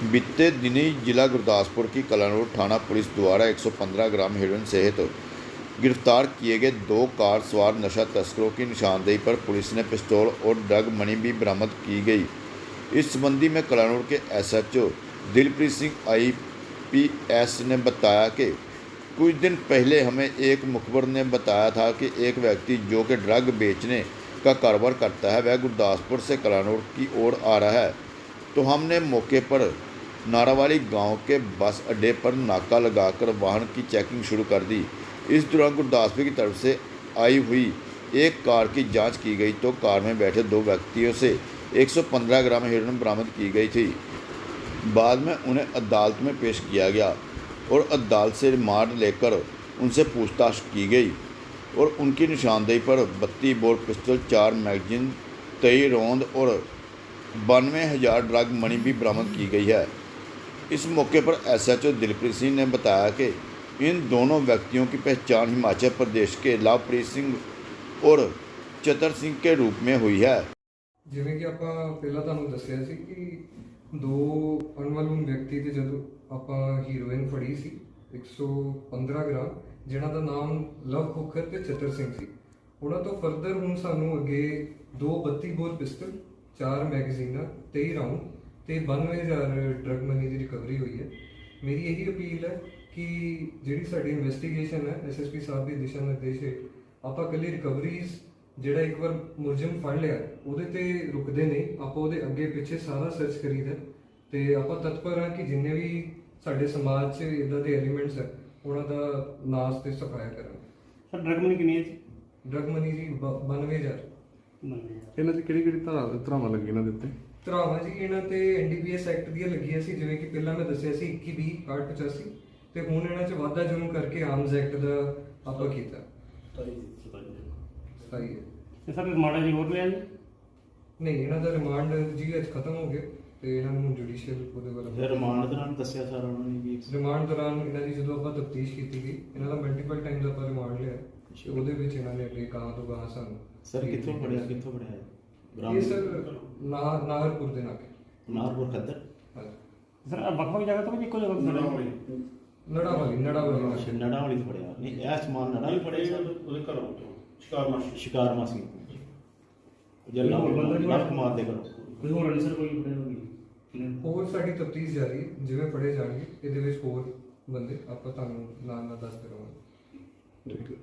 बीते दिनी जिला गुरदासपुर की कलानौर थाना पुलिस द्वारा 115 ग्राम हेरोइन सहित गिरफ़्तार किए गए दो कार सवार नशा तस्करों की निशानदेही पर पुलिस ने पिस्तौल और ड्रग मनी भी बरामद की गई। इस संबंधी में कलानौर के एसएचओ दिलप्रीत सिंह आईपीएस ने बताया कि कुछ दिन पहले हमें एक मुखबर ने बताया था कि एक व्यक्ति जो कि ड्रग बेचने का कारोबार करता है, वह गुरदासपुर से कलानौर की ओर आ रहा है। तो हमने मौके पर नारावाली गाँव के बस अड्डे पर नाका लगाकर वाहन की चेकिंग शुरू कर दी। इस दौरान गुरदासपुर की तरफ़ से आई हुई एक कार की जाँच की गई तो कार में बैठे दो व्यक्तियों से 115 ग्राम हेरोइन बरामद की गई थी। बाद में उन्हें अदालत में पेश किया गया और अदालत से रिमांड लेकर उनसे पूछताछ की गई और उनकी निशानदेही पर बत्ती बोर पिस्टल चार मैगजीन तेई रौंद और बानवे हज़ार ड्रग मनी भी बरामद की गई है। इस मौके पर एसएचओ दिलप्रीत सिंह ने बताया कि इन दोनों व्यक्तियों की पहचान हिमाचल प्रदेश के लवप्रीत सिंह और चतर सिंह के रूप में हुई है ਜਿਵੇਂ ਕਿ ਆਪਾਂ ਪਹਿਲਾਂ ਤੁਹਾਨੂੰ ਦੱਸਿਆ ਸੀ ਕਿ ਦੋ ਅਨਮਲੂਮ ਵਿਅਕਤੀ ਤੇ ਜਦੋਂ ਆਪਾਂ ਹੀਰੋਇਨ ਫੜੀ ਸੀ 115 ਗ੍ਰਾਮ ਜਿਨ੍ਹਾਂ ਦਾ ਨਾਮ ਲਵ ਖੋਖਰ ਤੇ ਚਤਰ ਸਿੰਘ ਸੀ ਉਹਨਾਂ ਤੋਂ ਫਰਦਰ ਹੁਣ ਸਾਨੂੰ ਅੱਗੇ ਦੋ 32 ਬੋਰ ਪਿਸਟਲ ਚਾਰ ਮੈਗਜ਼ੀਨਾਂ 23 ਰਾਉਂਡ ਤੇ 92000 ਡਰਗ ਮਨੀ ਦੀ ਰਿਕਵਰੀ ਹੋਈ ਹੈ। ਮੇਰੀ ਇਹੀ ਅਪੀਲ ਹੈ ਕਿ ਜਿਹੜੀ ਸਾਡੀ ਇਨਵੈਸਟੀਗੇਸ਼ਨ ਹੈ ਐਸਐਸਪੀ ਸਾਹਿਬ ਦੇ ਦਿਸ਼ਾ ਨਿਰਦੇਸ਼ ਹੇਠ ਆਪਾਂ ਕੱਲੀ ਰਿਕਵਰੀਜ਼ ਜਿਹੜਾ ਇੱਕ ਵਾਰ ਮੁਲਜ਼ਮ ਫੜ ਲਿਆ ਉਹਦੇ ਤੇ ਰੁਕਦੇ ਨਹੀਂ ਆਪਾਂ ਉਹਦੇ ਅੱਗੇ ਪਿੱਛੇ ਸਾਰਾ ਸਰਚ ਕਰੀਦਾ। ਤੇ ਆਪਾਂ ਤਤਪਰ ਹਾਂ ਕਿ ਜਿੰਨੇ ਵੀ ਸਾਡੇ ਸਮਾਜ 'ਚ ਇਦਾਂ ਦੇ ਐਲੀਮੈਂਟਸ ਹੈ ਉਹਨਾਂ ਦਾ ਨਾਸ ਤੇ ਸਫਾਇਆ ਕਰਾਂਗੇ। ਸਰ ਡਰਗ ਮਨੀ ਕਿੰਨੀ ਹੈ ਜੀ? ਡਰਗ ਮਨੀ ਜੀ 92000 ਇਹਨਾਂ 'ਚ ਕਿਹੜੀ ਕਿਹੜੀ ਧਾਰਾ ਧਾਰਾਵਾਂ ਲੱਗੀਆਂ ਇਹਨਾਂ ਦੇ ਉੱਤੇ? ਧਰਾਵਾਂ ਜੀ ਇਹਨਾਂ ਤੇ ਐਨਡੀਪੀਐਸ ਐਕਟ ਦੀਆਂ ਲੱਗੀਆਂ ਸੀ ਜਿਵੇਂ ਕਿ ਪਹਿਲਾਂ ਮੈਂ ਦੱਸਿਆ ਸੀ 21 20 885 ਤੇ ਹੁਣ ਇਹਨਾਂ 'ਚ ਵਾਧਾ ਜੁਰਮ ਕਰਕੇ ਆਰਮਸ ਐਕਟ ਦਾ ਆਪਾਂ ਕੀਤਾ। ਸਹੀ ਹੈ। ਤੇ ਸਰ ਮਾੜਾ ਜੀ ਹੋਰ ਲਿਆ ਜੀ? ਨਹੀਂ ਇਹਨਾਂ ਦਾ ਰਿਮਾਂਡ ਜੀ ਅੱਜ ਖਤਮ ਹੋ ਗਿਆ ਤੇ ਇਹਨਾਂ ਨੂੰ ਜੁਡੀਸ਼ੀਅਲ ਉਹਦੇ ਫਿਰ ਵੱਲ ਰਿਮਾਂਡ ਦੌਰਾਨ ਦੱਸਿਆ ਸਾਰਾ ਉਹਨਾਂ ਨੇ ਵੀ ਰਿਮਾਂਡ ਦੌਰਾਨ ਇਹਨਾਂ ਦੀ ਜਦੋਂ ਆਪਾਂ ਤਫਤੀਸ਼ ਕੀਤੀ ਗਈ ਇਹਨਾਂ ਦਾ ਮਲਟੀਪਲ ਟਾਈਮਸ ਆਪਾਂ ਰਿਮਾਂਡ ਲਿਆ ਤੇ ਉਹਦੇ ਵਿੱਚ ਇਹਨਾਂ ਨੇ ਅੱਗੇ ਕਹਾਂ ਤੋਂ ਕਹਾਂ ਸਾਨੂੰ ਸਰ ਕਿੱਥੋਂ ਪੜਿਆ ਕਿੱਥੋਂ ਪੜਿਆ ਹੈ ਇਹ ਸਰ ਨਾਹਰ ਨਾਹਰਪੁਰ ਦੇ ਨਾਕੇ ਨਾਰਪੁਰ ਖੱਦਰ। ਸਰ ਆਹ ਵੱਖ ਵੱਖ ਜਗ੍ਹਾ ਤੋਂ ਵੀ ਇੱਕੋ ਜਗ੍ਹਾ ਤੋਂ ਨੜਾ ਵਾਲੀ ਨੜਾ ਵਾਲੀ ਅੱਛਾ ਨੜਾ ਵਾਲੀ ਤੋਂ ਨਹੀਂ ਇਹ ਸਮਾਨ ਨੜਾ ਵੀ ਉਹਦੇ ਘਰੋਂ ਤੋਂ ਸ਼ਿਕਾਰ ਮਾਸ਼ੀ। ਸ਼ਿਕਾਰ ਮਾਸੀ। ਜੱਲਾ ਨਵ ਕੁਮਾਰ ਦੇ ਘਰੋਂ। ਕੋਈ ਹੋਰ ਨਹੀਂ ਸਰ ਕੋਈ ਬੜੇ ਹੋਗੀ ਹੋਰ ਸਾਡੀ ਤਫਤੀਸ਼ ਜਾਰੀ ਹੈ ਜਿਵੇਂ ਫੜੇ ਜਾਣਗੇ ਇਹਦੇ ਵਿੱਚ ਹੋਰ ਬੰਦੇ ਆਪਾਂ ਤੁਹਾਨੂੰ ਨਾਲ ਨਾਲ ਦੱਸਦੇ ਰਹਾਂਗੇ ਠੀਕ ਹੈ।